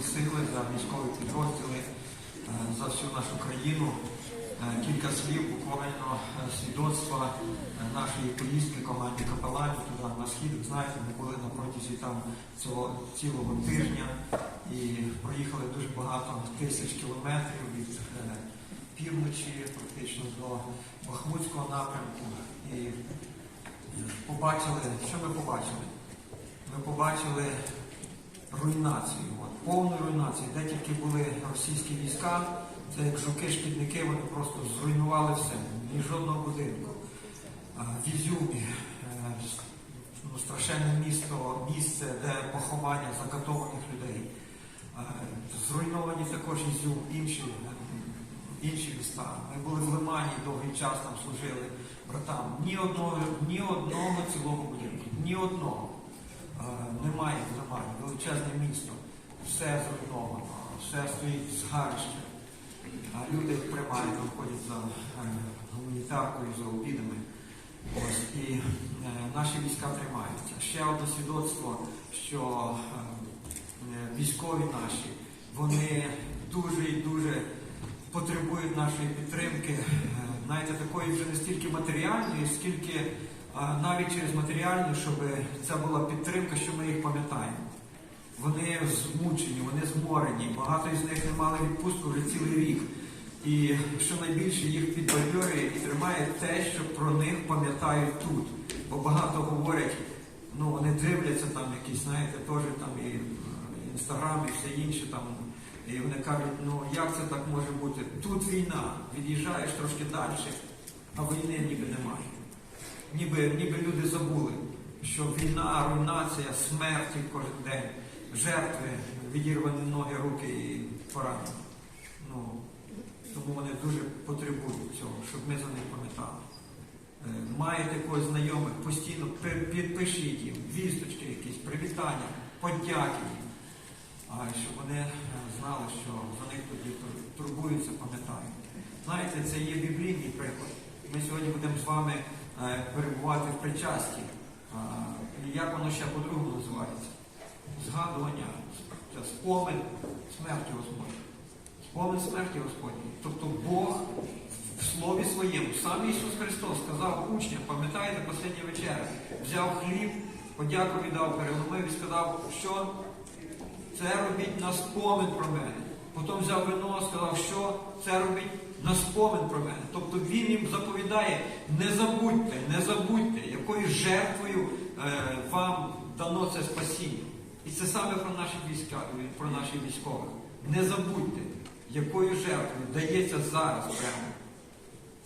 військові сили, за військові підрозділи, е, за всю нашу країну. Е, Кілька слів буквально е, свідоцтва нашої поїздки команді капеланів туди на схід. Ви Знаєте, ми були на протязі там цього цілого тижня і проїхали дуже багато тисяч кілометрів від півночі, практично до Бахмутського напрямку. І побачили, що ми побачили? Ми побачили руйнацію, повну руйнацію. Де тільки були російські війська, це як жуки-шкідники, вони просто зруйнували все, ні жодного будинку. В Ізюмі, е, ну, страшенне місто, місце, де поховання закатованих людей. Зруйновані також Ізюм, інші, е, інші міста. Ми були в Лимані довгий час там служили братам. Ні одного, ні одного цілого будинку, ні одного. Немає в Лимані, величезне місто, все зруйновано, все стоїть згарище. А люди приймають, виходять за е, гуманітаркою, за обідами. Ось, і е, наші війська тримаються. Ще одне свідоцтво, що е, військові наші, вони дуже і дуже потребують нашої підтримки, знаєте, такої вже не стільки матеріальної, скільки навіть через матеріальну, щоб це була підтримка, що ми їх пам'ятаємо. Вони змучені, вони зморені. Багато із них не мали відпустку вже цілий рік. І що найбільше їх підбадьорює і тримає те, що про них пам'ятають тут. Бо багато говорять, ну вони дивляться там якісь, знаєте, теж там і е, інстаграм, і все інше там. І вони кажуть, ну як це так може бути? Тут війна, від'їжджаєш трошки далі, а війни ніби немає. Ніби, ніби люди забули, що війна, руйнація, смерті кожен день, жертви, відірвані ноги, руки і поранені. Ну, тому вони дуже потребують цього, щоб ми за них пам'ятали. Е, Маєте когось знайомих, постійно підпишіть їм, вісточки якісь, привітання, подяки їм. Щоб вони е, знали, що за них тоді турбуються, пам'ятають. Знаєте, це є біблійний приклад. Ми сьогодні будемо з вами е, перебувати в причасті. Як воно ще по-другому називається? Згадування, це спомин смерті Господньої. Спомин смерті Господньої. Тобто Бог в слові своєму, сам Ісус Христос сказав учням, пам'ятаєте, последня вечеря, взяв хліб, подяку віддав, переломив і сказав, що це робіть на спомин про мене. Потім взяв вино, сказав, що це робіть на спомин про мене. Тобто він їм заповідає, не забудьте, не забудьте, якою жертвою е, вам дано це спасіння. І це саме про наші війська, про наших військових. Не забудьте, якою жертвою дається зараз прямо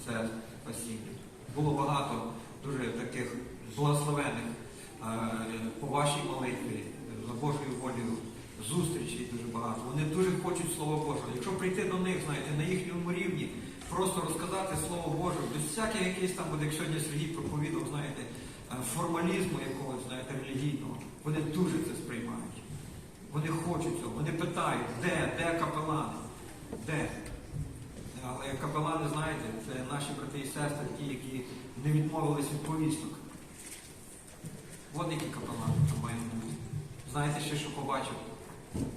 це спасіння. Було багато дуже таких благословених е, по вашій молитві, за Божою волею, зустрічей дуже багато. Вони дуже хочуть Слова Божого. Якщо прийти до них, знаєте, на їхньому рівні, просто розказати Слово Боже, без всяких якихось там, буде, як сьогодні Сергій проповідав, знаєте, е, формалізму якогось, знаєте, релігійного, вони дуже це сприймають. Вони хочуть цього, вони питають, де, де капелани? Де? Але капелани, знаєте, це наші брати і сестри, ті, які не відмовились від повісток. От які капелани там мають бути. Знаєте ще, що побачив?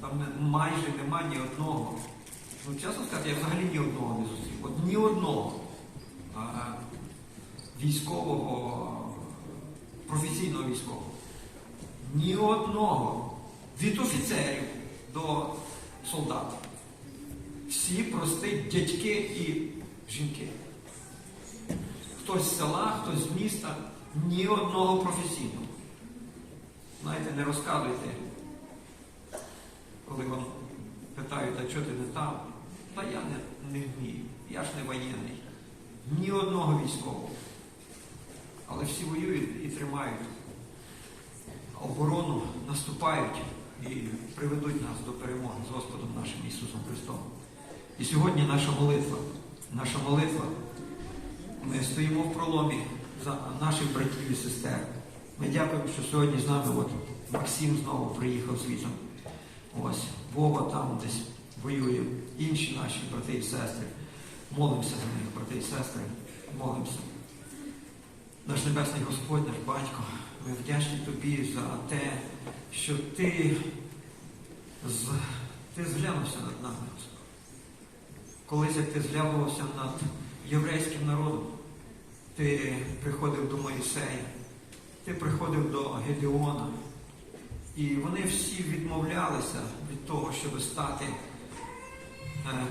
Там майже нема ні одного. Ну, чесно сказати, я взагалі ні одного не зустрів. От ні одного військового, професійного військового. Ні одного. Від офіцерів до солдат. Всі прості дядьки і жінки. Хтось з села, хтось з міста, ні одного професійного. Знаєте, не розказуйте, коли вам питають, а чого ти не там? Та я не, не вмію, я ж не воєнний. Ні одного військового. Але всі воюють і тримають оборону, наступають і приведуть нас до перемоги з Господом нашим Ісусом Христом. І сьогодні наша молитва, наша молитва, ми стоїмо в проломі за наших братів і сестер. Ми дякуємо, що сьогодні з нами от Максим знову приїхав звітом. Ось, Вова там десь воює, інші наші брати і сестри. Молимося за них, брати і сестри, молимося. Наш Небесний Господь, наш Батько, ми вдячні Тобі за те, що Ти з ти зглянувся над нами, Колись як ти зглянувався над єврейським народом, ти приходив до Моїсея, ти приходив до Гедеона. І вони всі відмовлялися від того, щоб стати е,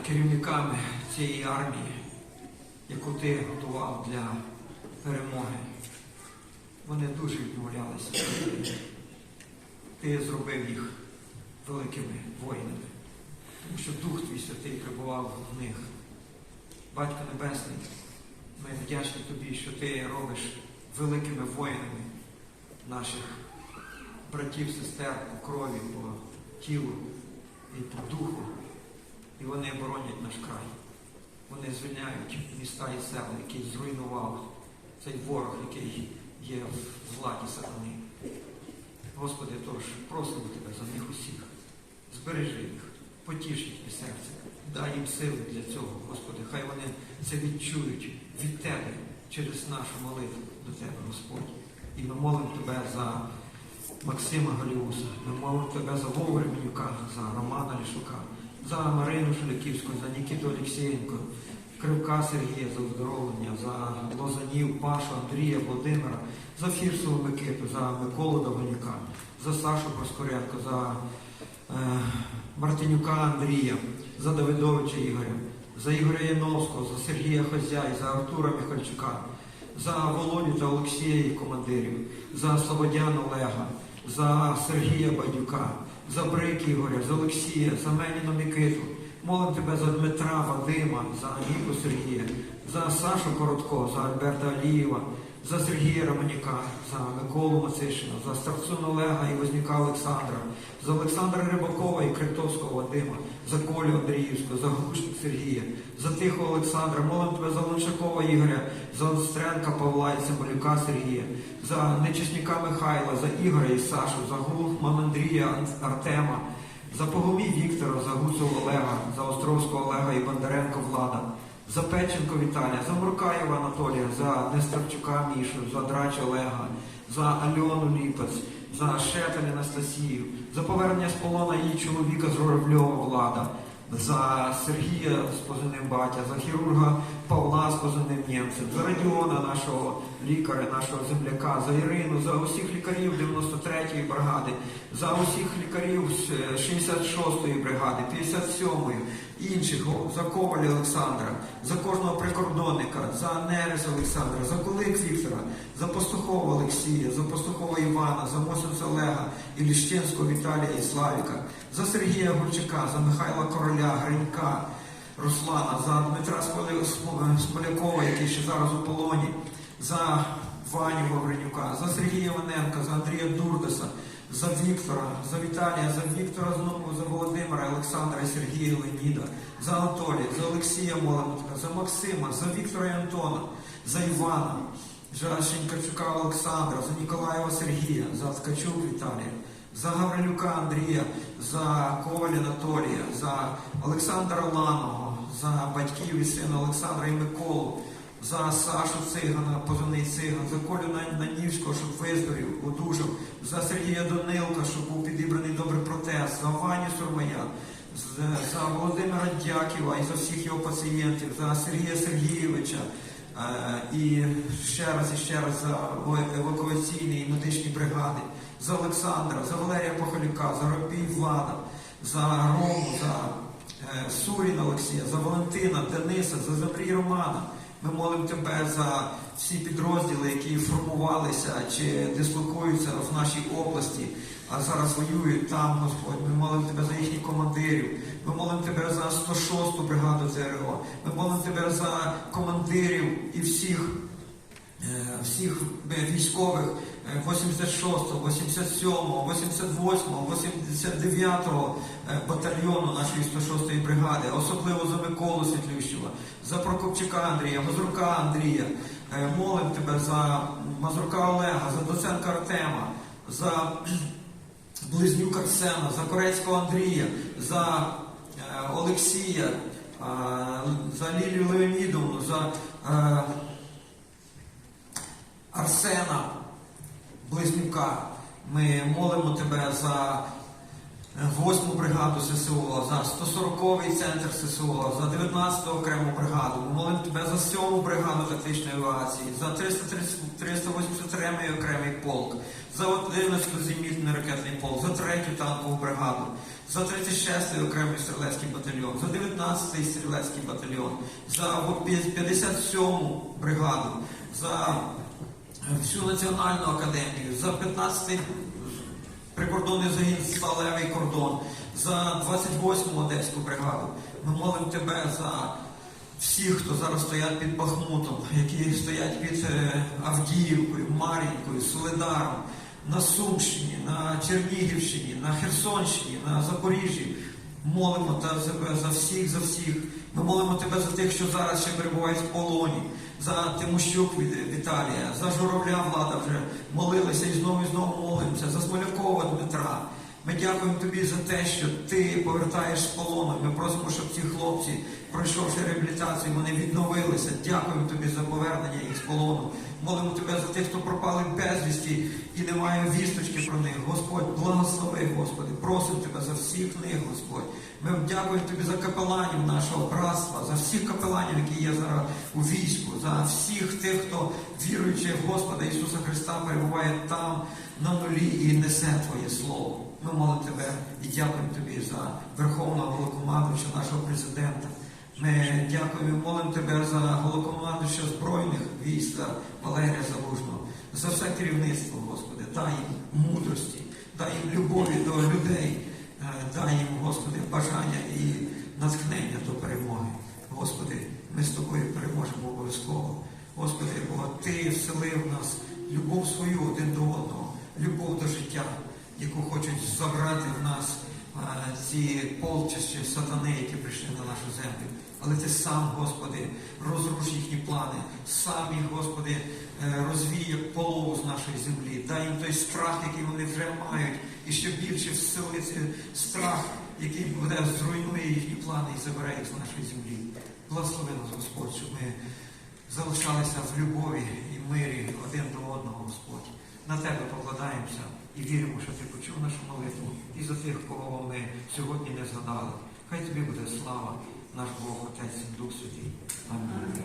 керівниками цієї армії, яку ти готував для перемоги. Вони дуже відмовлялися. Ти зробив їх великими воїнами, тому що Дух Твій Святий прибував в них. Батько Небесний, ми вдячні тобі, що ти робиш великими воїнами наших братів, сестер по крові, по тілу і по духу. І вони боронять наш край. Вони звільняють міста і села, які зруйнував цей ворог, який є в владі сатани. Господи, тож просимо Тебе за них усіх. Збережи їх, потіш їхнє серце, дай їм сили для цього, Господи. Хай вони це відчують від Тебе через нашу молитву до Тебе, Господь. І ми молимо Тебе за Максима Галіуса, ми молимо Тебе за Вову Ремінюка, за Романа Лішука, за Марину Шеляківську, за Нікіту Олексієнко, Кривка Сергія за оздоровлення, за Лозанів, Пашу, Андрія, Володимира, за Фірсову Микиту, за Миколу Довгоняка, за Сашу Проскоренко, за е, Мартинюка Андрія, за Давидовича Ігоря, за Ігоря Яновського, за Сергія Хозяй, за Артура Михальчука, за Володю та Олексія їх командирів, за Слободяна Олега, за Сергія Бадюка, за Брик Ігоря, за Олексія, за Меніну Микиту. Молим тебе за Дмитра Вадима, за Ніку Сергія, за Сашу Коротко, за Альберта Алієва, за Сергія Романіка, за Миколу Мацишина, за Старцун Олега і Возняка Олександра, за Олександра Рибакова і Криптовського Вадима, за Колю Андріївського, за Глушник Сергія, за Тихого Олександра, молим тебе за Луншакова Ігоря, за Остренка Павла і Цимбалюка Сергія, за Нечесніка Михайла, за Ігоря і Сашу, за Гулман Андрія Артема, за Погомій Віктора, за Гусов Олега, за Островського Олега і Бондаренко Влада, за Печенко Віталія, за Муркаєва Анатолія, за Нестерчука Мішу, за Драч Олега, за Альону Ліпець, за Шетель Анастасію, за повернення з полона її чоловіка з Журавльова Влада, за Сергія з позивним батя, за хірурга Павла з позивним німцем, за Радіона, нашого лікаря, нашого земляка, за Ірину, за усіх лікарів 93-ї бригади, за усіх лікарів е, 66-ї бригади, 57-ї, інших, за Коваля Олександра, за кожного прикордонника, за Нерес Олександра, за Кулик Віктора, за Пастухова Олексія, за Пастухова Івана, за Мосинця Олега, і Ліщенського Віталія і Славіка, за Сергія Гурчака, за Михайла Короля, Гринька, Руслана, за Дмитра Смоля- Смолякова, який ще зараз у полоні, за Ваню Вавренюка, за Сергія Іваненка, за Андрія Дурдеса, за Віктора, за Віталія, за Віктора знову, за Володимира, Олександра, Сергія Леоніда, за Анатолія, за Олексія Моленка, за Максима, за Віктора і Антона, за Івана, за Шенькарчука Олександра, за Ніколаєва Сергія, за Ткачук Віталія, за Гаврилюка Андрія, за Коваля Анатолія, за Олександра Ланого, за батьків і сина Олександра і Миколу, за Сашу Цигана, позивний Циган, за Колю Нанівського, щоб виздорів, одужав, за Сергія Донилка, щоб був підібраний добрий протез, за Ваню Сурмая, за, Володимира Дяківа і за всіх його пацієнтів, за Сергія Сергійовича. Е, І ще раз і ще раз за евакуаційні і медичні бригади, за Олександра, за Валерія Похолюка, за Ропій Влада, за Рому, за е, Суріна Олексія, за Валентина, Дениса, за Запрій Романа. Ми молимо тебе за всі підрозділи, які формувалися чи дислокуються в нашій області, а зараз воюють там, Господь. Ми молимо тебе за їхніх командирів. Ми молимо тебе за 106-ту бригаду ЦРО. Ми молимо тебе за командирів і всіх е, всіх е, військових е, 86-го, 87-го, 88-го, 89-го е, батальйону нашої 106-ї бригади, особливо за Миколу Світлющого, за Прокопчука Андрія, Мазурка Андрія. Е, Молим тебе за Мазурка Олега, за доценка Артема, за Близнюк Арсена, за Корецького Андрія, за е, Олексія, е, за Лілію Леонідовну, за Арсена Близнюка. Ми молимо тебе за 8-му бригаду ССО, за 140-й центр ССО, за 19-ту окрему бригаду. Ми молимо тебе за 7-му бригаду тактичної авіації, за 383-й окремий полк, за 11 зенітний ракетний полк, за 3 танкову бригаду, за 36-й окремий стрілецький батальйон, за 19-й стрілецький батальйон, за 57-му бригаду, за всю національну академію, за 15-й прикордонний загін Сталевий кордон, за 28-му Одеську бригаду. Ми молимо тебе за всіх, хто зараз стоять під Бахмутом, які стоять під е, Авдіївкою, Мар'їнкою, Солидаром, на Сумщині, на Чернігівщині, на Херсонщині, на Запоріжжі. Молимо тебе за всіх, за всіх. Ми молимо тебе за тих, що зараз ще перебувають в полоні, за Тимощук Віталія, за Журавля влада вже молилися і знову і знову молимося, за Смолякова Дмитра. Ми дякуємо тобі за те, що ти повертаєш з полону. Ми просимо, щоб ці хлопці, пройшовши реабілітацію, вони відновилися. Дякуємо тобі за повернення їх з полону. Молимо тебе за тих, хто пропали безвісті і немає вісточки про них. Господь, благослови, Господи, просимо тебе за всіх них, Господь. Ми дякуємо тобі за капеланів нашого братства, за всіх капеланів, які є зараз у війську, за всіх тих, хто віруючи в Господа Ісуса Христа, перебуває там на нулі і несе Твоє Слово. Ми молимо тебе і дякуємо тобі за Верховного Головнокомандуюча, нашого президента. Ми дякуємо і молимо тебе за головнокомандуюча Збройних військ Валерія Залужного, за все керівництво, Господи, дай їм мудрості, дай їм любові до людей, е, дай їм, Господи, бажання і натхнення до перемоги. Господи, ми з тобою переможемо обов'язково. Господи, бо Ти вселив в нас любов свою один до одного, любов до життя, яку хочуть забрати в нас ці полчища сатани, які прийшли на нашу землю. Але ти сам, Господи, розруш їхні плани, сам їх, Господи, е, розвій як полову з нашої землі. Дай їм той страх, який вони вже мають, і ще більше всили цей страх, який буде зруйнує їхні плани і забере їх з нашої землі. Благослови нас, Господь, щоб ми залишалися в любові і мирі один до одного, Господь. На тебе покладаємося і віримо, що ти почув нашу молитву і за тих, кого ми сьогодні не згадали. Хай тобі буде слава, наш Бог, Отець і Дух Святий. Амінь.